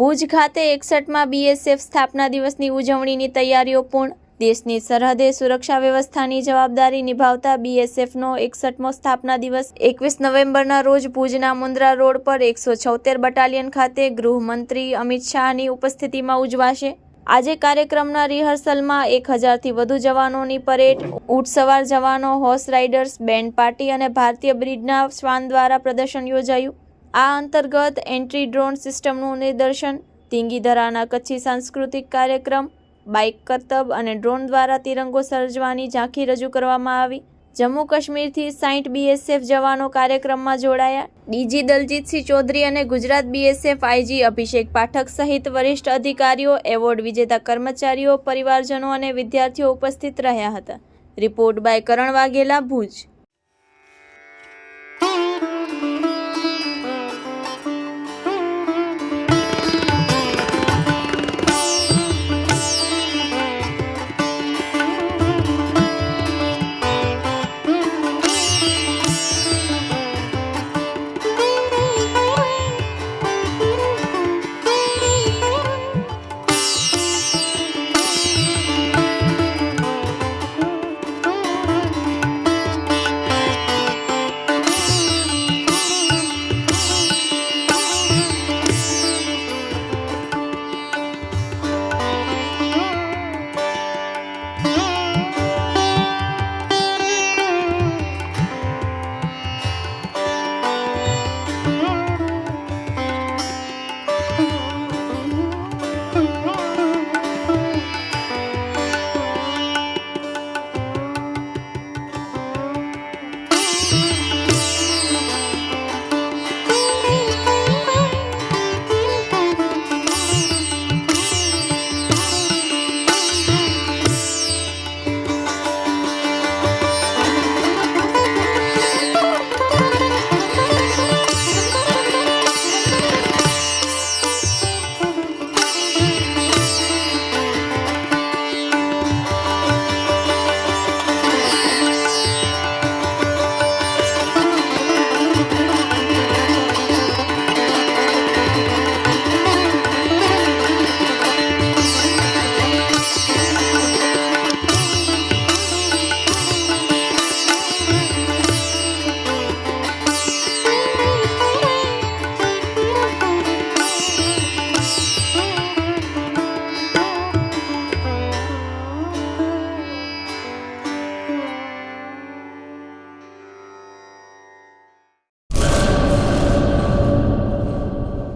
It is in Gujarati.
ભુજ ખાતે એકસઠમાં બીએસએફ સ્થાપના દિવસની ઉજવણીની તૈયારીઓ પૂર્ણ. દેશની સરહદે સુરક્ષા વ્યવસ્થાની જવાબદારી નિભાવતા બીએસએફનો એકસઠમો સ્થાપના દિવસ એકવીસ નવેમ્બરના રોજ ભુજના મુન્દ્રા રોડ પર એકસો છોતેર બટાલિયન ખાતે ગૃહમંત્રી અમિત શાહની ઉપસ્થિતિમાં ઉજવાશે. આજે કાર્યક્રમના રિહર્સલમાં એક હજારથી વધુ જવાનોની પરેડ, ઊંટ સવાર જવાનો, હોર્સ રાઇડર્સ, બેન્ડ પાર્ટી અને ભારતીય બ્રિડના શ્વાન દ્વારા પ્રદર્શન યોજાયું. આ અંતર્ગત એન્ટ્રી ડ્રોન સિસ્ટમનું નિદર્શન તીંગીધરાના કચ્છી સાંસ્કૃતિક કાર્યક્રમ, બાઇક કરતબ અને ડ્રોન દ્વારા તિરંગો સર્જવાની ઝાંખી રજૂ કરવામાં આવી. જમ્મુ કાશ્મીરથી સાઠ બીએસએફ જવાનો કાર્યક્રમમાં જોડાયા. ડીજી દલજીતસિંહ ચૌધરી અને ગુજરાત બીએસએફ આઈજી અભિષેક પાઠક સહિત વરિષ્ઠ અધિકારીઓ, એવોર્ડ વિજેતા કર્મચારીઓ, પરિવારજનો અને વિદ્યાર્થીઓ ઉપસ્થિત રહ્યા હતા. Report by Karan Vaghela, Bhuj.